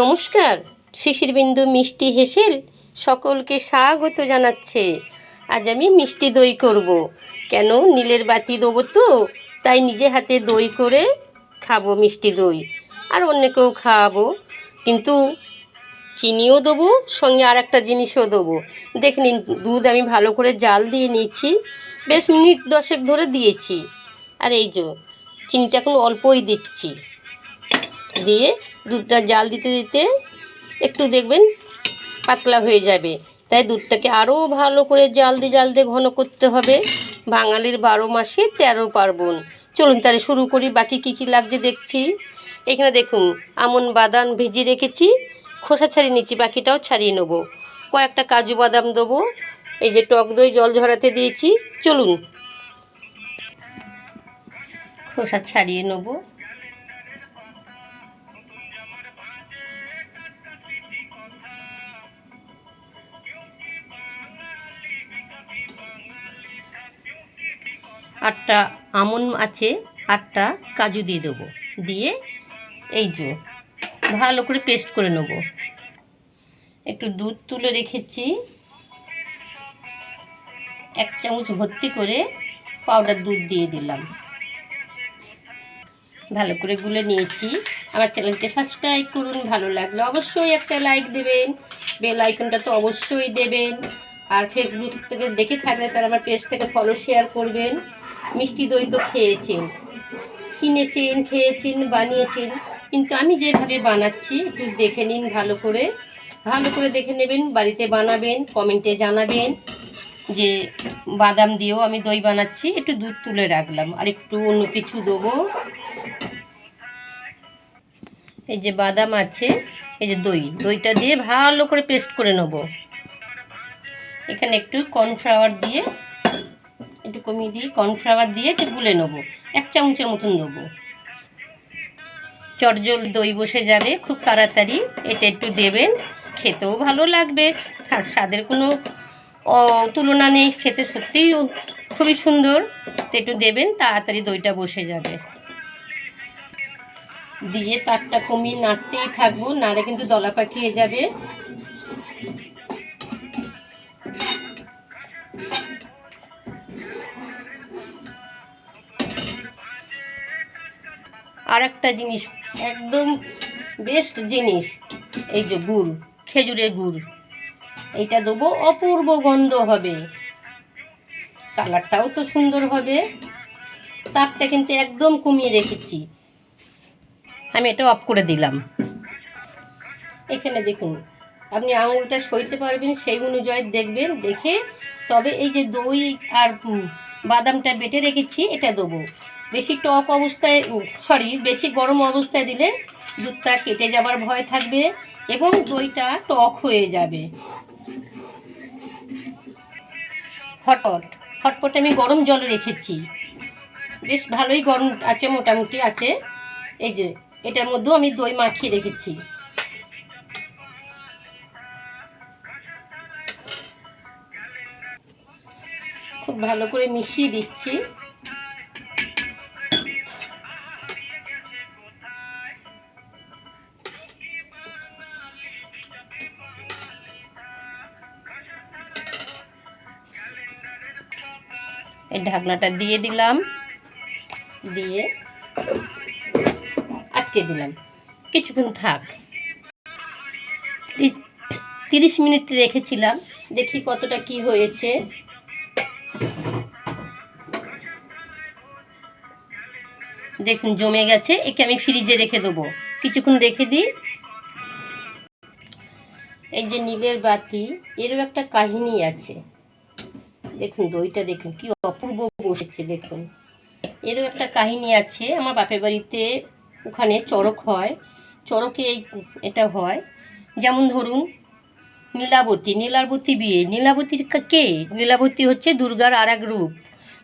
নমস্কার, শিশিরবিন্দু মিষ্টি হেসেল সকলকে স্বাগত জানাচ্ছে। আজ আমি মিষ্টি দই করব। কেন নীলের বাতি দেবো তো, তাই নিজে হাতে দই করে খাব মিষ্টি দই। আর অন্যকেও খাওয়াবো কিন্তু চিনিও দেবো, সঙ্গে আর একটা জিনিসও দেবো। দেখে নিন, দুধ আমি ভালো করে জাল দিয়ে নিয়েছি, বেশ মিনিট দশেক ধরে দিয়েছি। আর এই যে, চিনিটা এখন অল্পই দিচ্ছি। দিয়ে দুধটা জাল দিতে দিতে একটু দেখবেন পাতলা হয়ে যাবে। তাই দুধটাকে আরও ভালো করে জাল দিয়ে জাল দিয়ে ঘন করতে হবে। বাঙালির বারো মাসে তেরো পার্বণ। চলুন তাহলে শুরু করি। বাকি কী কী লাগছে দেখছি। এখানে দেখুন, আমন বাদাম ভিজিয়ে রেখেছি, খোসা ছাড়িয়ে নিচ্ছি, বাকিটাও ছাড়িয়ে নেব। কয়েকটা কাজু বাদাম দেবো, এই যে টক দই জল ঝরাতে দিয়েছি। চলুন। খোসা ছাড়িয়ে নেব। আটটা আমন আছে, আটটা কাজু দিয়ে দেবো। দিয়ে এই যে ভালো করে পেস্ট করে নেব। একটু দুধ তুলে রেখেছি। এক চামচ ভর্তি করে পাউডার দুধ দিয়ে দিলাম। ভালো করে গুলে নিয়েছি। আমার চ্যানেলকে সাবস্ক্রাইব করুন, ভালো লাগলে অবশ্যই একটা লাইক দেবেন। বেল আইকনটা তো অবশ্যই দেবেন। আর ফেসবুক থেকে দেখে থাকলে তারা আমার পেজটাকে ফলো শেয়ার করবেন। মিষ্টি দই তো খেয়েছেন। কিনেছেন, খেয়েছেন, বানিয়েছেন। কিন্তু আমি যেভাবে বানাচ্ছি, একটু দেখে নিন ভালো করে। ভালো করে দেখে নেবেন, বাড়িতে বানাবেন, কমেন্টে জানাবেন যে বাদাম দিয়েও আমি দই বানাচ্ছি। একটু দুধ তুলে রাখলাম। আর একটু অন্য কিছু দেবো। এই যে বাদাম আছে, এই যে দই। দইটা দিয়ে ভালো করে পেস্ট করে নেব। এখানে একটু কর্নফ্লাওয়ার দিয়ে একটু কমিয়ে দিয়ে কর্নফ্লাওয়ার দিয়ে একটু গুলে নেব। এক চামচের মতন দেবো চটজল দই বসে যাবে, খুব তাড়াতাড়ি। এটা একটু দেবেন, খেতেও ভালো লাগবে। আর স্বাদের কোনো তুলনা নেই, খেতে সত্যিই খুবই সুন্দর। তো একটু দেবেন, তাড়াতাড়ি দইটা বসে যাবে। দিয়ে তারটা কমিয়ে নাড়তেই থাকব, নাড়ে কিন্তু দলা পাকিয়ে যাবে। আর একটা জিনিস, একদম বেস্ট জিনিস, এই যে গুড়, খেজুরের গুড়। এইটা দেবো, অপূর্ব গন্ধ হবে। কালারটাও তো সুন্দর হবে। তাপটা কিন্তু একদম কমিয়ে রেখেছি। আমি এটা অফ করে দিলাম। এখানে দেখুন, আপনি আঙুলটা সইতে পারবেন সেই অনুযায়ী দেখবেন, দেখে তবে এই যে দই আর বাদামটা বেটে রেখেছি, এটা দেবো। বেশি টক অবস্থায় সরি বেশি গরম অবস্থায় দিলে দুধটা কেটে যাবার ভয় থাকবে এবং দইটা টক হয়ে যাবে। হটপট, হটপটে আমি গরম জল রেখেছি। বেশ ভালোই গরম আছে, মোটামুটি আছে। এই যে, এটার মধ্যেও আমি দই মাখিয়ে রেখেছি। খুব ভালো করে মিশিয়ে দিচ্ছি। এই ঢাকনাটা দিয়ে দিলাম। দিয়ে আটকে দিলাম। কিছুক্ষণ থাক। তিরিশ মিনিট রেখেছিলাম। দেখি কতটা কি হয়েছে। দেখুন, জমে গেছে। একে আমি ফ্রিজে রেখে দেবো। কিছুক্ষণ রেখে দিই। এই যে নীলের বাতি, এরও একটা কাহিনী আছে। দেখুন দইটা দেখুন, কি অপূর্ব বসেছে, দেখুন। এরও একটা কাহিনী আছে, আমার বাপের বাড়িতে ওখানে চড়ক হয়, চড়কে এটা হয়। যেমন ধরুন, নীলাবতী নীলাবতী বিয়ে, নীলাবতীর কে নীলাবতী হচ্ছে দুর্গার আর এক রূপ।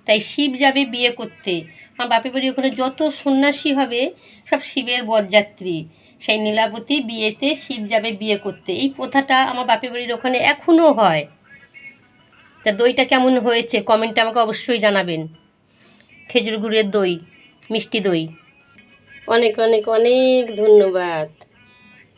তাই শিব যাবে বিয়ে করতে। আমার বাপের বাড়ি ওখানে যত সন্ন্যাসী হবে, সব শিবের বরযাত্রী। সেই নীলাবতী বিয়েতে শিব যাবে বিয়ে করতে। এই প্রথাটা আমার বাপের বাড়ির ওখানে এখনও হয়। তা দইটা কেমন হয়েছে? কমেন্টে আমাকে অবশ্যই জানাবেন। খেজুর গুড়ের দই, মিষ্টি দই। অনেক অনেক অনেক ধন্যবাদ।